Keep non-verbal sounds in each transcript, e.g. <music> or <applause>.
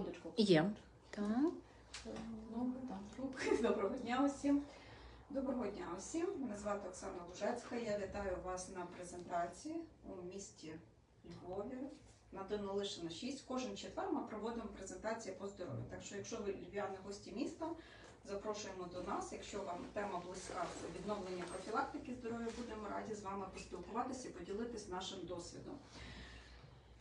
Секундочку. Є. Так. Ну, так. <laughs> Доброго дня усім. Доброго дня усім. Мене звати Оксана Лужецька. Я вітаю вас на презентації у місті Львові. На Данилишина 6. Кожен четвер ми проводимо презентації по здоров'ю. Так що, якщо ви львів'яни гості міста, запрошуємо до нас. Якщо вам тема близька це відновлення профілактики здоров'я, будемо раді з вами поспілкуватися і поділитись нашим досвідом.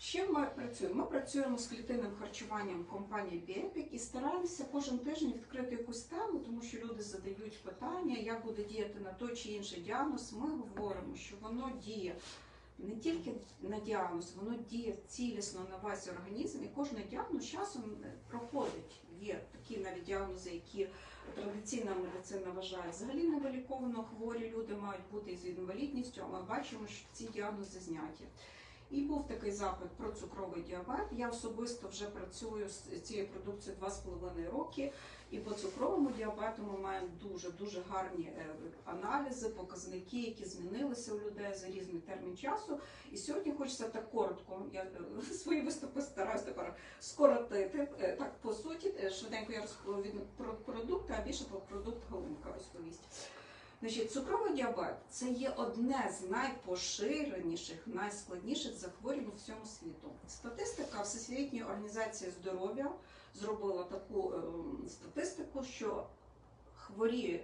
Чим ми працюємо? Ми працюємо з клітинним харчуванням компанії Біепік і стараємося кожен тиждень відкрити якусь тему, тому що люди задають питання, як буде діяти на той чи інший діагноз. Ми говоримо, що воно діє не тільки на діагноз, воно діє цілісно на весь організм, і кожен діагноз часом проходить. Є такі навіть діагнози, які традиційна медицина вважає взагалі невиліковано хворі люди мають бути з інвалідністю, а ми бачимо, що ці діагнози зняті. І був такий запит про цукровий діабет. Я особисто вже працюю з цією продукцією 2,5 роки. І по цукровому діабету ми маємо дуже дуже гарні е, аналізи, показники, які змінилися у людей за різний термін часу. І сьогодні хочеться так коротко. Я е, <laughs> свої виступи стараюся тепер скоротити. Е, Так по суті, швиденько я розповім про продукти, а більше про продукт Галунка розповість. Значить, цукровий діабет це є одне з найпоширеніших, найскладніших захворювань у всьому світу. Статистика Всесвітньої організації здоров'я зробила таку ем, статистику, що хворіє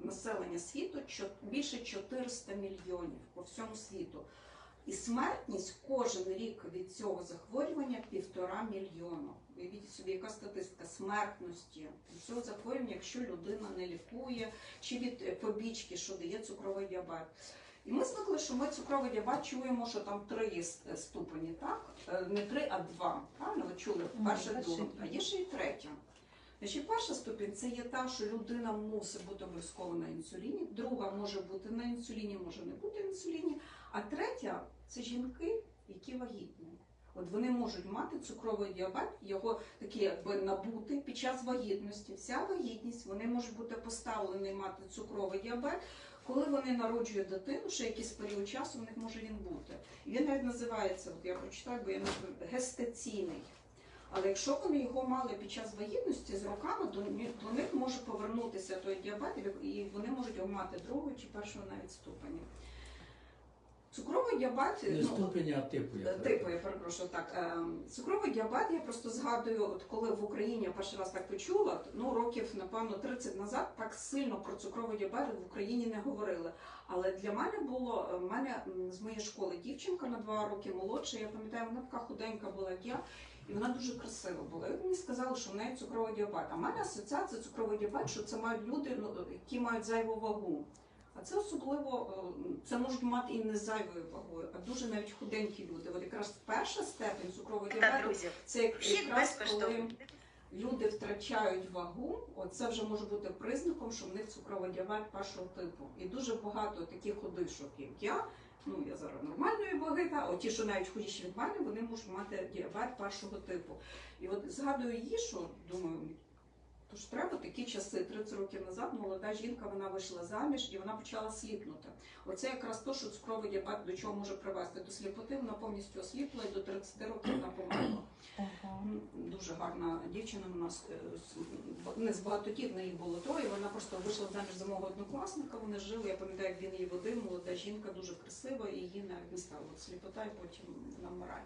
населення світу більше 400 мільйонів по всьому світу. І смертність кожен рік від цього захворювання півтора мільйона. Уявіть собі, яка статистика смертності цього захворювання, якщо людина не лікує, чи від е, побічки, що дає цукровий діабет. І ми звикли, що ми цукровий діабет чуємо, що там три е, ступені, так? Е, Не три, а два. Правильно? Ви чули перше, друге. А є ще і третя. Значить, перша ступінь це є та, що людина мусить бути обов'язково на інсуліні, друга може бути на інсуліні, може не бути на інсуліні, а третя це жінки, які вагітні. От вони можуть мати цукровий діабет, його такі якби набути під час вагітності. Вся вагітність вони можуть бути поставлені мати цукровий діабет. Коли вони народжують дитину, ще якийсь період часу в них може він бути. І він навіть називається, от я прочитаю, бо я не гестаційний. Але якщо вони його мали під час вагітності з роками, до, до них може повернутися той діабет, і- вони можуть його мати другого чи першого навіть ступені. Цукровий діабет ну, ступеня, а типу. я Е, Типу, я перепрошую так. е, Цукровий діабет, я просто згадую, от коли в Україні я перший раз так почула, ну років, напевно, 30 назад так сильно про цукровий діабет в Україні не говорили. Але для мене було, е, в мене з моєї школи дівчинка на два роки молодша, я пам'ятаю, вона така худенька була, як я. І вона дуже красива була. І мені сказали, що в неї цукровий діабет. А в мене асоціація цукровий діабет, що це мають люди, ну, які мають зайву вагу. А це особливо е, це можуть мати і не зайвою вагою, а дуже навіть худенькі люди. От якраз перша степень цукрового діабету це якраз коли люди втрачають вагу. От це вже може бути признаком, що в них цукровий діабет першого типу. І дуже багато таких худишок, як я. Ну я зараз нормальної ваги, та от ті, що навіть худіші від мене, вони можуть мати діабет першого типу. І от згадую що думаю. Тож треба такі часи, 30 років назад, молода жінка вона вийшла заміж і вона почала сліпнути. Оце якраз то, що цукровий діабет до чого може привести до сліпоти. Вона повністю осліпла і до 30 років вона померла. Дуже гарна дівчина у нас е, не з багатотів, в неї було троє. Вона просто вийшла заміж за мого однокласника. Вони жили. Я пам'ятаю, як він її водив, молода жінка, дуже красива, і її навіть не стало от сліпота, і потім вона вмирає.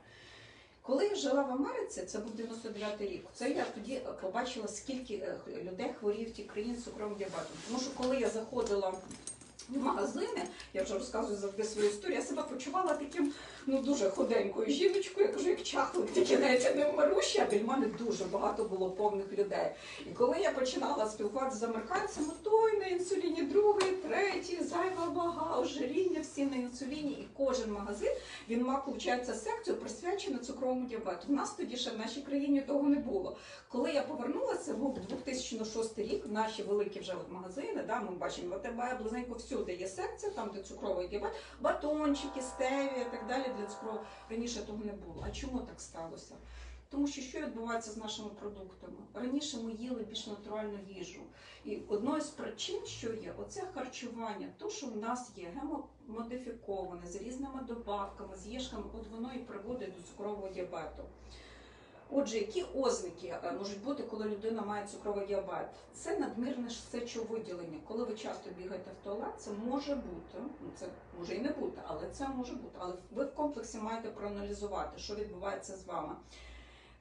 Коли я жила в Америці, це був 99 рік. Це я тоді побачила, скільки е, людей хворіє в тій країні цукровим діабетом. Тому що коли я заходила в магазини, я вже розказую завжди свою історію, я себе почувала таким ну дуже худенькою жіночкою. Я кажу, як чахлик, тільки навіть не вмируща, біля мене дуже багато було повних людей. І коли я починала спілкуватися з американцями, той на інсуліні, другий, третій, зайва вага, ожиріння, всі на інсуліні, і кожен магазин він мав, виходить, секцію присвячену цукровому діабету. У нас тоді ще в нашій країні того не було. Коли я повернулася, був 2006 рік, наші великі вже от магазини, да, ми бачимо ВТБ, близенько всюди є секція, там де цукровий діабет, батончики, стевія і так далі для цукрового. Раніше того не було. А чому так сталося? Тому що що відбувається з нашими продуктами? Раніше ми їли більш натуральну їжу. І одною з причин, що є, оце харчування, то, що в нас є гемомодифіковане, з різними добавками, з їжками, от воно і приводить до цукрового діабету. Отже, які ознаки е, можуть бути, коли людина має цукровий діабет? Це надмірне сечовиділення. Коли ви часто бігаєте в туалет, це може бути, ну це може і не бути, але це може бути. Але ви в комплексі маєте проаналізувати, що відбувається з вами.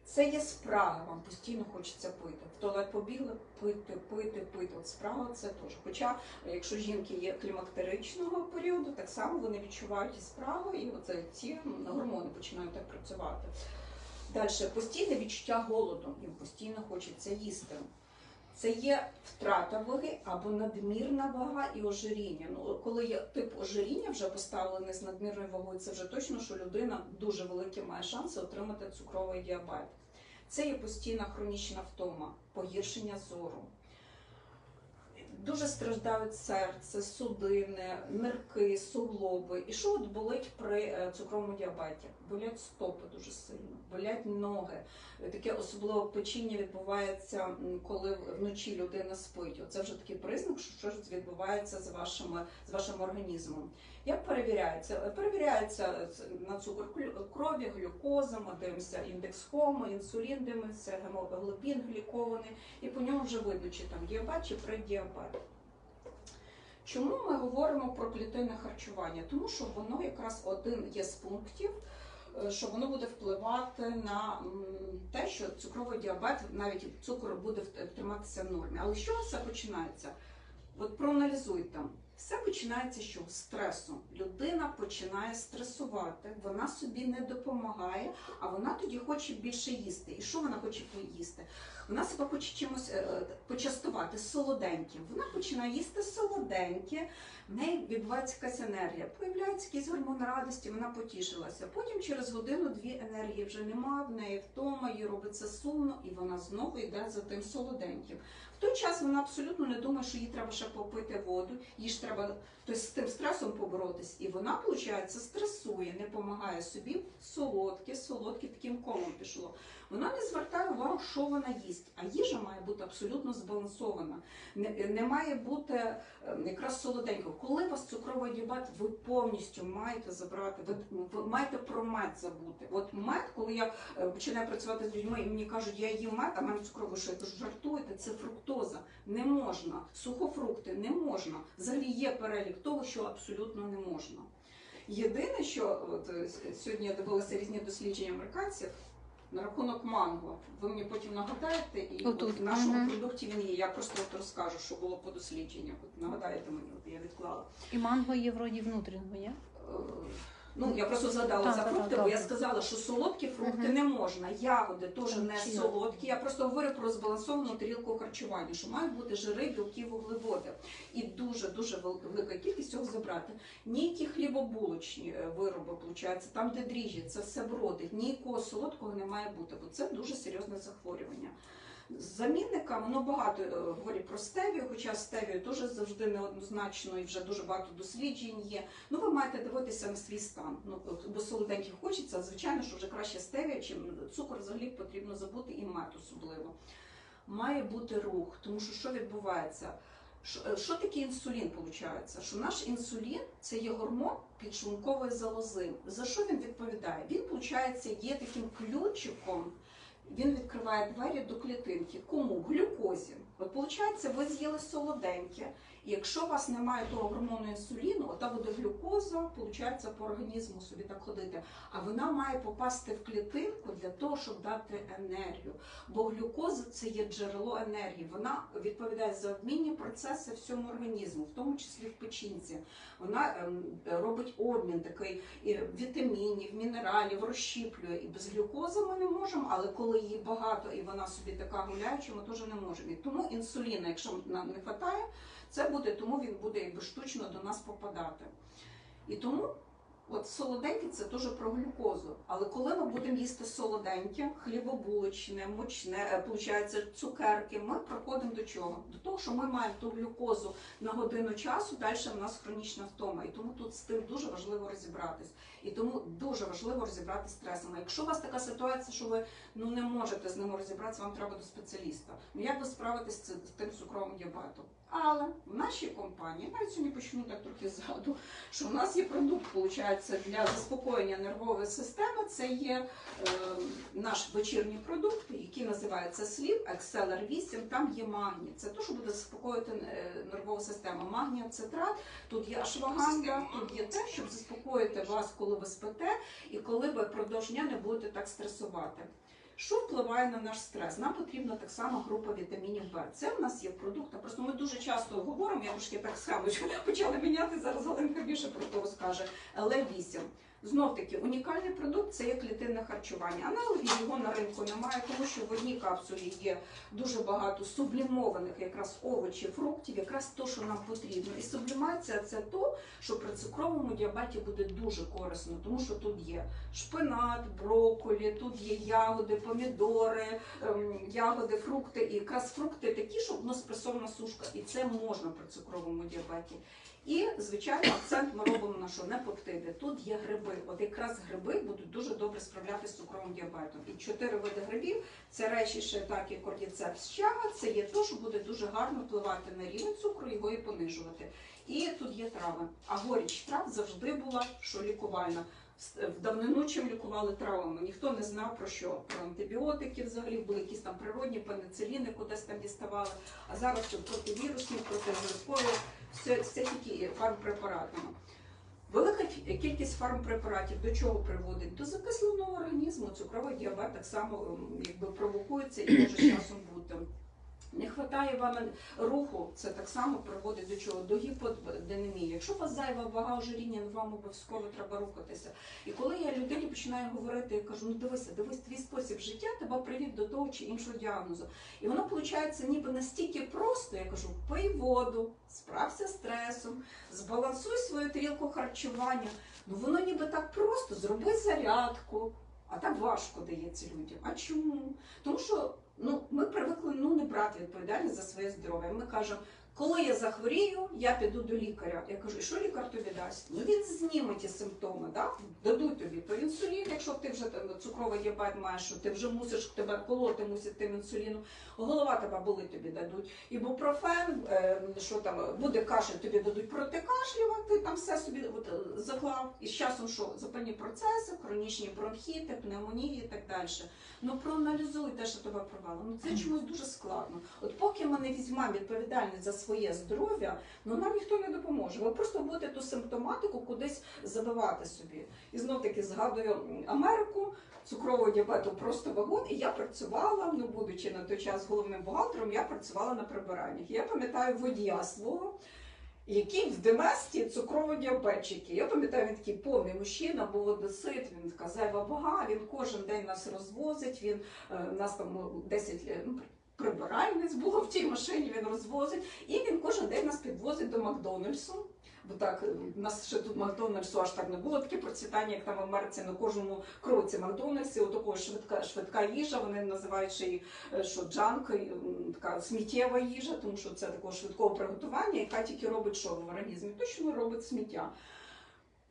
Це є спрага, вам постійно хочеться пити. В туалет побігли, пити, пити, пити. От спрага це теж. Хоча, якщо жінки є клімактеричного періоду, так само вони відчувають і спрагу, і оце ці гормони починають так працювати. Далі постійне відчуття голоду, їм постійно хочеться їсти. Це є втрата ваги або надмірна вага і ожиріння. Ну, коли є тип ожиріння вже поставлений з надмірною вагою, це вже точно, що людина дуже великі має шанси отримати цукровий діабет. Це є постійна хронічна втома, погіршення зору. Дуже страждають серце, судини, нирки, суглоби. І що от болить при е, цукровому діабеті? Болять стопи дуже сильно, болять ноги. Е, Таке особливе печіння відбувається, коли вночі людина спить. Оце вже такий признак, що щось відбувається з вашими з вашим організмом. Як перевіряється? Е, Перевіряється на цукор крові, глюкоза, ми дивимося індекс хому, інсулін дивимося, гемоглобін глікований, і по ньому вже видно, чи там діабет, чи преддіабет. Чому ми говоримо про клітинне харчування? Тому що воно якраз один є з пунктів, е, що воно буде впливати на те, що цукровий діабет, навіть цукор буде триматися в нормі. Але що все починається? От проаналізуйте. Все починається що? З стресу. Людина починає стресувати, вона собі не допомагає, а вона тоді хоче більше їсти. І що вона хоче поїсти? Вона себе хоче чимось е, е, почастувати солоденьким. Вона починає їсти солоденьке, в неї відбувається якась енергія, появляється якийсь гормон радості, вона потішилася. Потім через годину-дві енергії вже нема, в неї втома, їй робиться сумно, і вона знову йде за тим солоденьким. В той час вона абсолютно не думає, що їй треба ще попити воду, їй ж треба тобто, з тим стресом поборотись. І вона, виходить, стресує, не допомагає собі солодке, солодке таким комом пішло. Вона не звертає увагу, що вона їсть. А їжа має бути абсолютно збалансована. Не, не має бути е, якраз солоденько. Коли у вас цукровий діабет, ви повністю маєте забрати, ви, ви маєте про мед забути. От мед, коли я е, починаю працювати з людьми, і мені кажуть, я їм мед, а мене цукровий, що я кажу, жартуєте, це фруктоза. Не можна. Сухофрукти не можна. Взагалі є перелік того, що абсолютно не можна. Єдине, що от, е, сьогодні я дивилася різні дослідження американців на рахунок манго. Ви мені потім нагадаєте, і от, от в нашому мгм. продукті він є. Я просто от розкажу, що було по дослідженнях. От нагадаєте мені, от я відклала. І манго є вроді внутрішнього, є? Ну, я просто згадала за фрукти, бо я сказала, що солодкі фрукти не можна, ягоди теж не солодкі. Я просто говорю про збалансовану тарілку харчування, що мають бути жири, білки, вуглеводи. І дуже дуже велика кількість цього забрати. Ніякі хлібобулочні е, вироби, виходить, там, де дріжджі, це все бродить. Ніякого солодкого не має бути, бо це дуже серйозне захворювання. З замінниками ну багато е, говорять про стевію, хоча стевію теж завжди неоднозначно і вже дуже багато досліджень є. Ну, ви маєте дивитися на свій стан. Ну, бо солоденьких хочеться, звичайно, що вже краще стевія, чим цукор взагалі потрібно забути і мед особливо. Має бути рух, тому що що відбувається? Що, е, що таке інсулін, виходить? Що наш інсулін це є гормон підшлункової залози. За що він відповідає? Він, виходить, є таким ключиком, він відкриває двері до клітинки. Кому? Глюкозі. От, виходить, ви з'їли солоденьке, якщо у вас немає того гормону інсуліну, ота буде глюкоза, виходить, по організму собі так ходити. А вона має попасти в клітинку для того, щоб дати енергію. Бо глюкоза це є джерело енергії. Вона відповідає за обмінні процеси всьому організму, в тому числі в печінці. Вона ем, робить обмін такий і вітамінів, мінералів, розщіплює. І без глюкози ми не можемо, але коли її багато і вона собі така гуляюча, ми теж не можемо. І тому інсуліна, якщо нам не вистачає, це буде, тому він буде якби штучно до нас попадати. І тому от солоденьке це теж про глюкозу. Але коли ми будемо їсти солоденьке, хлібобулочне, мучне, е, получається цукерки, ми приходимо до чого? До того, що ми маємо ту глюкозу на годину часу, далі в нас хронічна втома. І тому тут з тим дуже важливо розібратись. І тому дуже важливо розібратися. А якщо у вас така ситуація, що ви ну не можете з ним розібратися, вам треба до спеціаліста. Ну як ви справитесь з тим цукровим діабетом? Але в нашій компанії, навіть сьогодні почну так трохи ззаду, що в нас є продукт, виходить, для заспокоєння нервової системи. Це є е, наш вечірній продукт, який називається слів Exceler 8. Там є магній. Це те, що буде заспокоїти е, нервову систему. Магній цитрат, тут є ашваганда, тут є те, щоб заспокоїти вас, коли ви спите, і коли ви впродовж дня не будете так стресувати. Що впливає на наш стрес? Нам потрібна так само група вітамінів В. Це в нас є в продуктах. Просто ми дуже часто говоримо, я трошки так схемочку почала міняти. Зараз Галинка більше про то розкаже. Л8. Знов таки унікальний продукт це є клітинне харчування. Аналогів його на ринку немає, тому що в одній капсулі є дуже багато сублімованих якраз овочів, фруктів, якраз то, що нам потрібно. І сублімація це то, що при цукровому діабеті буде дуже корисно, тому що тут є шпинат, брокколі, тут є ягоди, помідори, ем, ягоди, фрукти. І якраз фрукти такі, що воно спресована сушка, і це можна при цукровому діабеті. І, звичайно, акцент ми робимо на що не пептиди. Тут є гриби. От якраз гриби будуть дуже добре справлятися з цукровим діабетом. І чотири види грибів це речі ще так, і кордіцепс чага. Це є те, що буде дуже гарно впливати на рівень цукру, його і понижувати. І тут є трави. А горіч трав завжди була що лікувальна. В давнину чим лікували травами. Ніхто не знав про що. Про антибіотики взагалі були якісь там природні пенициліни, кудись там діставали. А зараз тут противірусні, противірускові, все, все тільки фармпрепаратами. Велика кількість фармпрепаратів до чого приводить? До закисленого організму. Цукровий діабет так само ем, якби провокується і може з часом бути. Не вистачає вам руху, це так само приводить до чого? До гіподинемії. Якщо у вас зайва вага ожиріння, вам обов'язково треба рухатися. І коли я людині починаю говорити, я кажу, ну дивися, дивись, твій спосіб життя тебе привів до того чи іншого діагнозу. І воно виходить ніби настільки просто, я кажу, пий воду, справся з стресом, збалансуй свою тарілку харчування. Ну воно ніби так просто, зроби зарядку. А так важко дається людям. А чому? Тому що ну, ми привикли ну, не брати відповідальність за своє здоров'я. Ми кажемо, коли я захворію, я піду до лікаря. Я кажу, і що лікар тобі дасть? Ну він зніме ті симптоми, да? дадуть тобі то інсулін, якщо ти вже там, цукровий діабет маєш, що ти вже мусиш тебе колоти мусить тим інсуліном, голова тебе болить, тобі дадуть. Ібупрофен, е, що там буде кашель, тобі дадуть протикашлювати, там все собі от, е, заклав. І з часом що? Запальні процеси, хронічні бронхіти, пневмонії і так далі. Ну проаналізуй те, що тебе провало. Ну це чомусь дуже складно. От поки ми не візьмемо відповідальність за своє здоров'я, ну нам ніхто не допоможе. Ви просто будете ту симптоматику кудись забивати собі. І знов таки згадую Америку. Цукрового діабету просто вагон, і я працювала, ну будучи на той час головним бухгалтером, я працювала на прибираннях. Я пам'ятаю водія свого, який в Деместі цукрово-діабетчики. Я пам'ятаю, він такий повний мужчина, був одесит, він така зайва вага, він кожен день нас розвозить, він е, нас там ну, 10 лі- ну, прибиральниць було в тій машині, він розвозить, і він кожен день нас підвозить до Макдональдсу. Бо так, е, у нас ще тут Макдональдсу аж так не було таке процвітання, як там в Америці на кожному кроці Макдональдсі, отакої швидка, швидка їжа, вони називають ще її е, що джанк, е, така сміттєва їжа, тому що це такого швидкого приготування, яка тільки робить що в організмі? Точно робить сміття.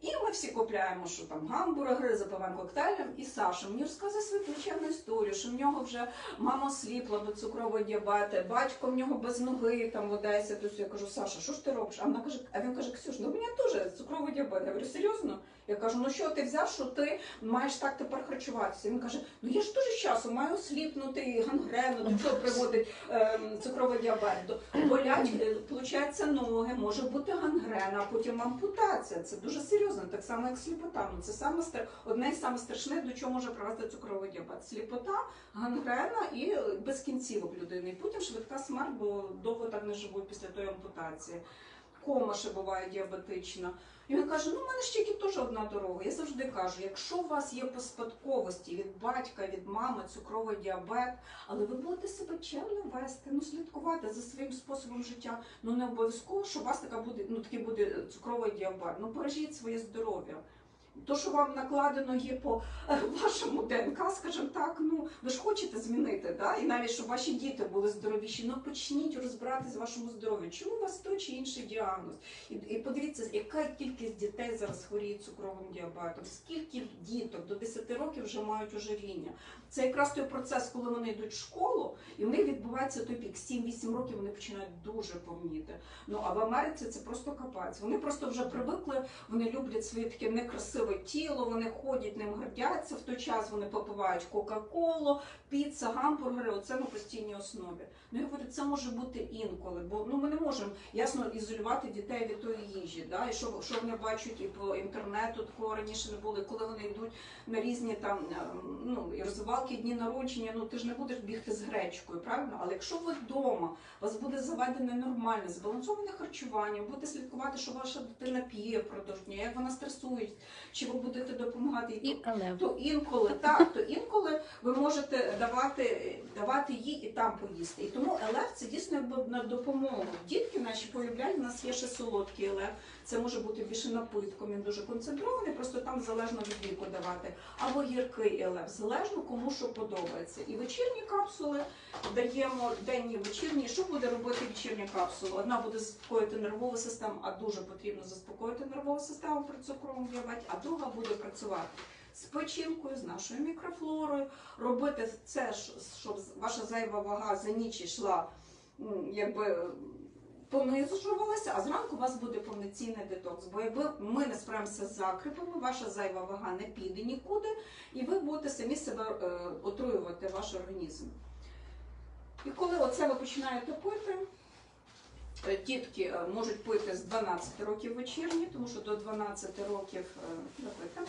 І ми всі купляємо, що там гамбургери, запиваємо коктейлем. І Саша мені розказує свою плачевну історію, що в нього вже мама сліпла до цукрового діабету, батько в нього без ноги там в Одесі. Тобто я кажу, Саша, що ж ти робиш? А вона каже, а він каже, Ксюш, ну у мене теж цукровий діабет. Я говорю, серйозно? Я кажу, ну що ти взяв, що ти маєш так тепер харчуватися? Він каже, ну я ж з часу маю сліпнути, гангрену, до чого приводить ем, цукровий діабет. Болять, е, получається, ноги, може бути гангрена, а потім ампутація. Це дуже серйозно, так само як сліпота. Ну, це саме одне з саме страшне, до чого може привести цукровий діабет. Сліпота, гангрена і без кінцівок людини. І потім швидка смерть, бо довго так не живуть після тої ампутації. Кома ще буває діабетична. І він каже: ну в мене ж тільки теж одна дорога. Я завжди кажу, якщо у вас є по спадковості від батька, від мами цукровий діабет, але ви будете себе чемно вести, ну слідкувати за своїм способом життя. Ну не обов'язково, що у вас така буде, ну такий буде цукровий діабет. Ну бережіть своє здоров'я. То, що вам накладено є по е, вашому ДНК, скажімо так, ну ви ж хочете змінити, да? і навіть щоб ваші діти були здоровіші, ну почніть розбиратись в вашому здоров'ю. Чому у вас той чи інший діагноз? І, і подивіться, яка кількість дітей зараз хворіють цукровим діабетом, скільки діток до 10 років вже мають ожиріння. Це якраз той процес, коли вони йдуть в школу, і в них відбувається той пік. 7-8 років вони починають дуже повніти. Ну а в Америці це просто капець. Вони просто вже привикли, вони люблять своє таке некрасиве тіло, вони ходять, ним гордяться. В той час вони попивають Кока-Колу, піца, гамбургери. Оце на постійній основі. Ну я говорю, це може бути інколи, бо ну ми не можемо ясно ізолювати дітей від тої їжі. Да? І що, що вони бачать і по інтернету, такого раніше не було, і коли вони йдуть на різні там е, ну і розвивалки, дні народження, ну ти ж не будеш бігти з гречкою, правильно? Але якщо ви вдома, вас буде заведене нормальне, збалансоване харчування, будете слідкувати, що ваша дитина п'є впродовж дня, як вона стресує, чи ви будете допомагати їй. То інколи так, то інколи ви можете давати, давати їй і там поїсти. І тому елев це дійсно на допомогу. Дітки наші полюбляють, у нас є ще солодкий елев. Це може бути більше напитком, він дуже концентрований, просто там залежно від віку давати. Або гіркий елев, залежно кому що подобається. І вечірні капсули даємо денні вечірні. Що буде робити вечірня капсула? Одна буде заспокоїти нервову систему, а дуже потрібно заспокоїти нервову систему при цукровому діабеті, а друга буде працювати з печінкою, з нашою мікрофлорою, робити це, щоб ваша зайва вага за ніч йшла, якби понижувалася, а зранку у вас буде повноцінний детокс. Бо якби ми не справимося з закріпами, ваша зайва вага не піде нікуди, і ви будете самі себе е, отруювати ваш організм. І коли оце ви починаєте пити, дітки е, можуть пити з 12 років вечірні, тому що до 12 років е,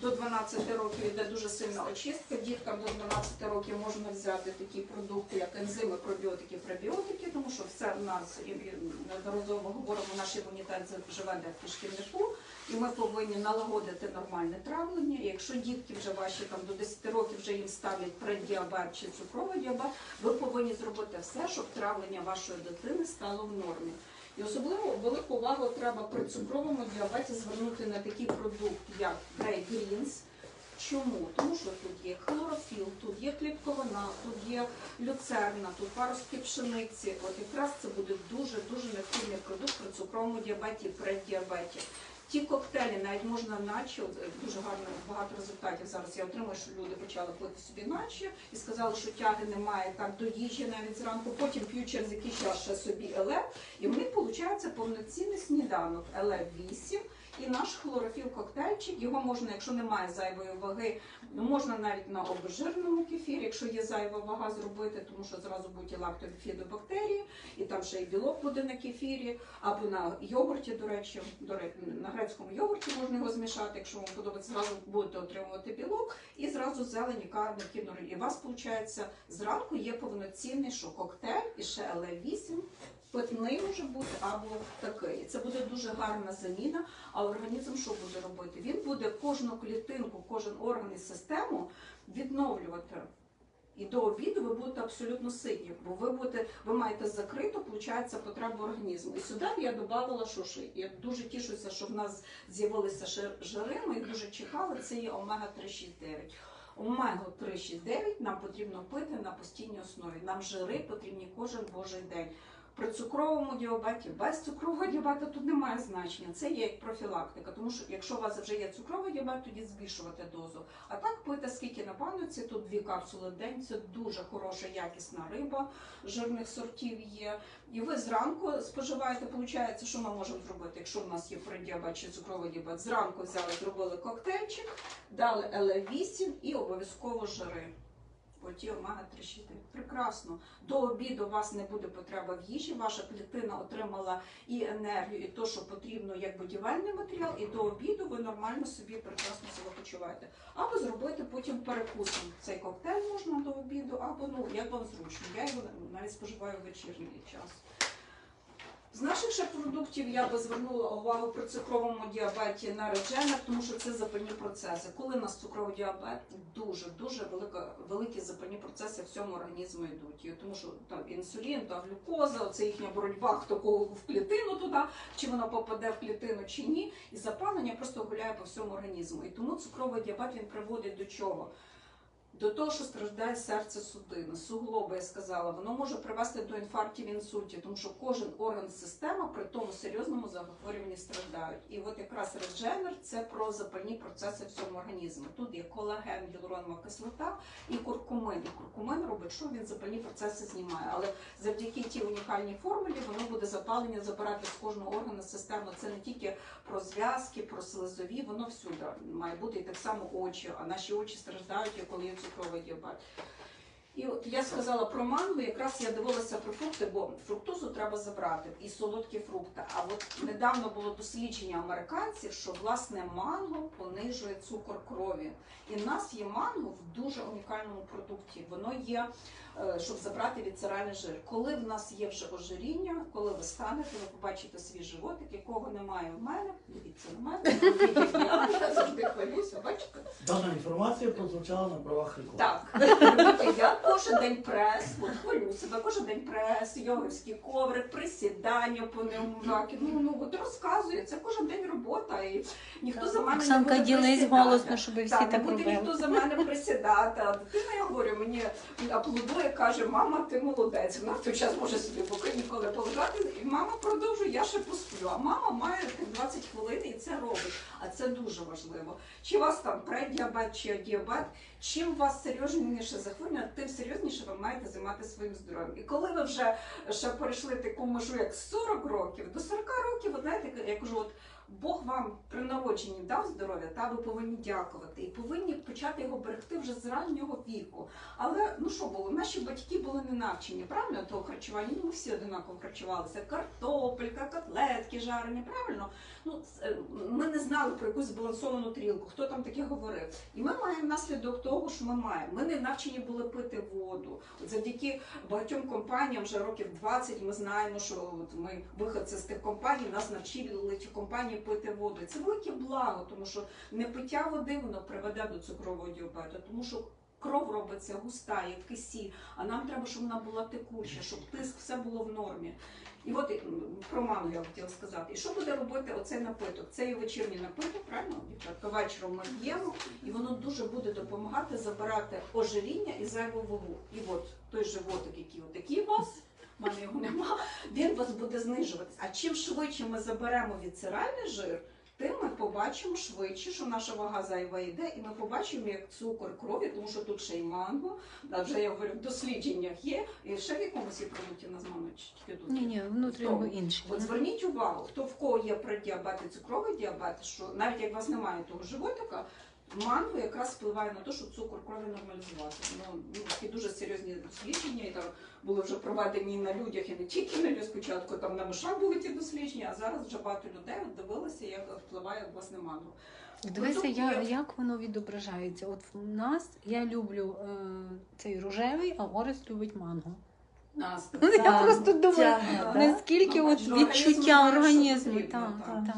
до 12 років йде дуже сильна очистка. Діткам до 12 років можна взяти такі продукти, як ензими, пробіотики, пробіотики, тому що все в нас і говоримо, наш імунітет живе в кишківнику, і ми повинні налагодити нормальне травлення. Якщо дітки вже ваші там до 10 років вже їм ставлять преддіабет чи цукровий діабет, ви повинні зробити все, щоб травлення вашої дитини стало в нормі. І особливо велику увагу треба при цукровому діабеті звернути на такий продукт, як Grey Greens. Чому? Тому що тут є хлорофіл, тут є клітковина, тут є люцерна, тут паростки пшениці. От якраз це буде дуже дуже необхідний продукт при цукровому діабеті і преддіабеті. Ті коктейлі навіть можна наче, е, дуже гарно багато результатів зараз. Я отримую, що люди почали пити собі наче і сказали, що тяги немає так до їжі навіть зранку. Потім п'ють через якийсь час ще собі еле, і в них виходить повноцінний сніданок. Еле 8 і наш хлорофіл коктейльчик. Його можна, якщо немає зайвої ваги, можна навіть на обезжиреному кефірі, якщо є зайва вага, зробити, тому що зразу будуть і лактобіфідобактерії, і там ще й білок буде на кефірі, або на йогурті, до речі, на грецькому йогурті можна його змішати, якщо вам подобається, зразу будете отримувати білок і зразу зелені карни кінори. І у вас виходить зранку є повноцінний що коктейль і ще ЛЕ8. Питний може бути або такий. Це буде дуже гарна заміна. А організм що буде робити? Він буде кожну клітинку, кожен орган і систему відновлювати. І до обіду ви будете абсолютно ситні, бо ви будете, ви маєте закриту, виходить, потребу організму. І сюди я додавала, ж я дуже тішуся, що в нас з'явилися жири. Ми їх дуже чекали. Це є омега 369 Омегу 369 нам потрібно пити на постійній основі. Нам жири потрібні кожен божий день. При цукровому діабеті, без цукрового діабету тут немає значення. Це є як профілактика, тому що якщо у вас вже є цукровий діабет, тоді збільшувати дозу. А так пити скільки на пануці, тут дві капсули в день. Це дуже хороша якісна риба, жирних сортів є. І ви зранку споживаєте, виходить, що ми можемо зробити, якщо в нас є преддіабет чи цукровий діабет. Зранку взяли, зробили коктейльчик, дали ЛЕ8 і обов'язково жири. Оті омега 3 Прекрасно. До обіду у вас не буде потреба в їжі. Ваша клітина отримала і енергію, і то, що потрібно як будівельний матеріал, і до обіду ви нормально собі прекрасно себе почуваєте. Або зробити потім перекусом. Цей коктейль можна до обіду, або ну як вам зручно. Я його навіть споживаю в вечірній час. З наших ще продуктів я би звернула увагу при цукровому діабеті на редженер, тому що це запальні процеси. Коли у нас цукровий діабет, дуже дуже велика, великі запальні процеси в цьому організму йдуть. Тому що там інсулін, та глюкоза, це їхня боротьба, хто кого в клітину туди, чи вона попаде в клітину чи ні. І запалення просто гуляє по всьому організму. І тому цукровий діабет він приводить до чого? До того, що страждає серце судини, суглоби, я сказала, воно може привести до інфарктів, інсультів, тому що кожен орган система при тому серйозному захворюванні страждають. І от якраз редженер це про запальні процеси в цьому організмі. Тут є колаген, гіалуронова кислота і куркумин. І куркумин робить, що він запальні процеси знімає. Але завдяки тій унікальній формулі воно буде запалення забирати з кожного органу системно. Це не тільки про зв'язки, про слизові, воно всюди має бути і так само очі. А наші очі страждають, коли є цукровий діабет. І от я сказала про манго, якраз я дивилася про фрукти, бо фруктозу треба забрати і солодкі фрукти. А от недавно було дослідження американців, що власне манго понижує цукор крові. І в нас є манго в дуже унікальному продукті. Воно є, щоб забрати відцеральний жир. Коли в нас є вже ожиріння, коли ви станете, ви побачите свій животик, якого немає в мене. Дивіться на мене. Я завжди хвалюся, бачите? Дана інформація прозвучала на правах реклами. Так, я кожен день прес, от хвалю себе, кожен день прес, йогівський коврик, присідання по неумраки. Ну, ну от розказую, це кожен день робота, і ніхто за мене не Оксанка, буде ділись присідати. голосно, щоб всі Так, так, не буде робили. ніхто за мене присідати. А дитина, я говорю, мені аплодує, каже, мама, ти молодець. Вона в той час може собі поки ніколи полежати. І мама продовжує, я ще посплю. А мама має тих 20 хвилин і це робить. А це дуже важливо. Чи у вас там преддіабет чи діабет, чим вас серйозніше захворювання, тим серйозніше ви маєте займатися своїм здоров'ям. І коли ви вже ще перейшли таку межу, як 40 років, до 40 років, ви знаєте, я кажу, от Бог вам при народженні дав здоров'я, та ви повинні дякувати і повинні почати його берегти вже з раннього віку. Але ну що було? Наші батьки були не навчені, правильно того харчування. Ну ми всі одинаково харчувалися. Картопелька, котлетки жарені, правильно? Ну ми не знали про якусь збалансовану трілку, хто там таке говорив. І ми маємо наслідок того, що ми маємо. Ми не навчені були пити воду. От завдяки багатьом компаніям вже років 20 ми знаємо, що от ми виходці з тих компаній, нас навчили ті компанії пити воду. Це велике благо, тому що непиття води воно приведе до цукрового діабету, тому що. Кров робиться густа, як кисіль, а нам треба, щоб вона була текуча, щоб тиск все було в нормі. І от про ману я хотіла сказати. І що буде робити оцей напиток? Це є вечірній напиток, правильно? Дівчатка, вечором ми п'ємо, і воно дуже буде допомагати забирати ожиріння і зайву вагу. І от той животик, який отакий у вас, в мене його нема, він вас буде знижуватися. А чим швидше ми заберемо відсиральний жир, тим ми побачимо швидше, що наша вага зайва йде, і ми побачимо, як цукор крові, тому що тут ще й манго, вже я говорю, в дослідженнях є, і ще в якомусь є продукті нас мами чи тільки тут. Ні, ні, внутрішньо інші. От зверніть увагу, хто в кого є преддіабет і цукровий діабет, що навіть як у вас немає того животика, манго якраз впливає на те, що цукор крові нормалізувати. Ну, такі дуже серйозні дослідження, і там були вже проведені і на людях, і не тільки на людях. Спочатку там на мишах були ті дослідження, а зараз вже багато людей дивилися, як впливає власне манго. Дивися, я, як воно відображається. От в нас я люблю е, цей рожевий, а Орест любить манго. Нас <laughs> Я просто думаю, Тягне, наскільки Ну, от відчуття організму. потрібно, Так, так.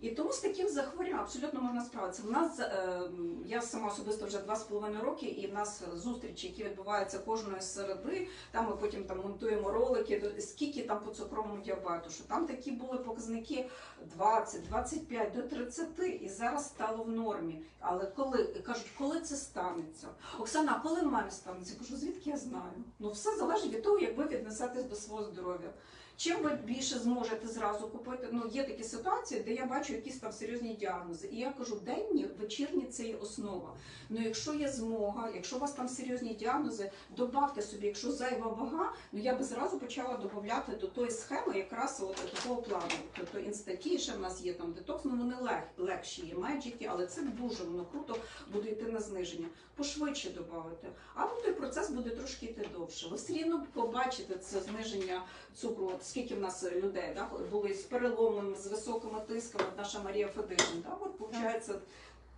І тому з таким захворюванням абсолютно можна справитися. У нас е, я сама особисто вже два з половиною роки, і в нас зустрічі, які відбуваються кожної середи. Там ми потім там монтуємо ролики, скільки там по цукровому діабету, що там такі були показники 20, 25 до 30, і зараз стало в нормі. Але коли кажуть, коли це станеться? Оксана, коли в мене станеться? Я кажу, звідки я знаю? Ну все залежить від того, як ви віднесетесь до свого здоров'я. Чим ви більше зможете зразу купити? Ну є такі ситуації, де я бачу якісь там серйозні діагнози. І я кажу, денні, вечірні це є основа. Ну якщо є змога, якщо у вас там серйозні діагнози, добавте собі, якщо зайва вага, ну я би зразу почала додати до тої схеми якраз от такого плану. Тобто інстаті, ще в нас є там детокс, ну вони лег, легші є меджики, але це дуже воно круто буде йти на зниження. Пошвидше додати. Або той процес буде трошки йти довше. Ви все рівно побачите це зниження цукру. Скільки в нас людей да, були з переломами, з високими тисками, наша Марія Федишин. Да, от, виходить,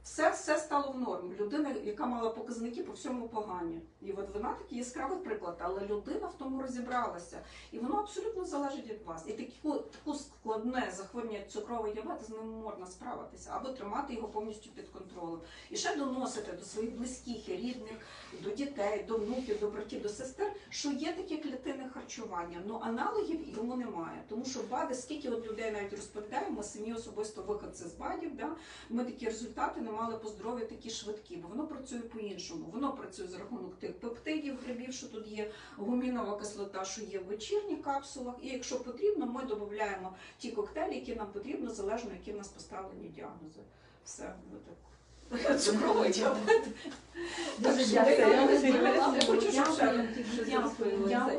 Все, все стало в норму. Людина, яка мала показники по всьому погані. І от вона такий яскравий приклад, але людина в тому розібралася. І воно абсолютно залежить від вас. І таку, таку складне захворювання як цукровий діабет з ним можна справитися або тримати його повністю під контролем. І ще доносити до своїх близьких рідних, до дітей, до внуків, до братів, до сестер, що є таке клітинне харчування. Ну аналогів йому немає. Тому що БАДи, скільки от людей навіть розповідаємо, самі особисто виходці з БАДів, да, ми такі результати не мали по здоров'ю такі швидкі, бо воно працює по-іншому. Воно працює за рахунок тих пептидів, грибів, що тут є, гумінова кислота, що є в вечірніх капсулах. І якщо потрібно, ми додаємо ті коктейлі, які нам потрібно, залежно які в нас поставлені діагнози. Все, ну так. Цукровий діабет. Дуже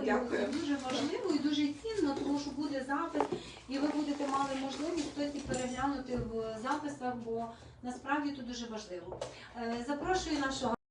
дякую. Дуже важливо і дуже цінно, тому що буде запис, і ви будете мали можливість хтось і переглянути в записах, бо насправді це дуже важливо. Е, Запрошую нашого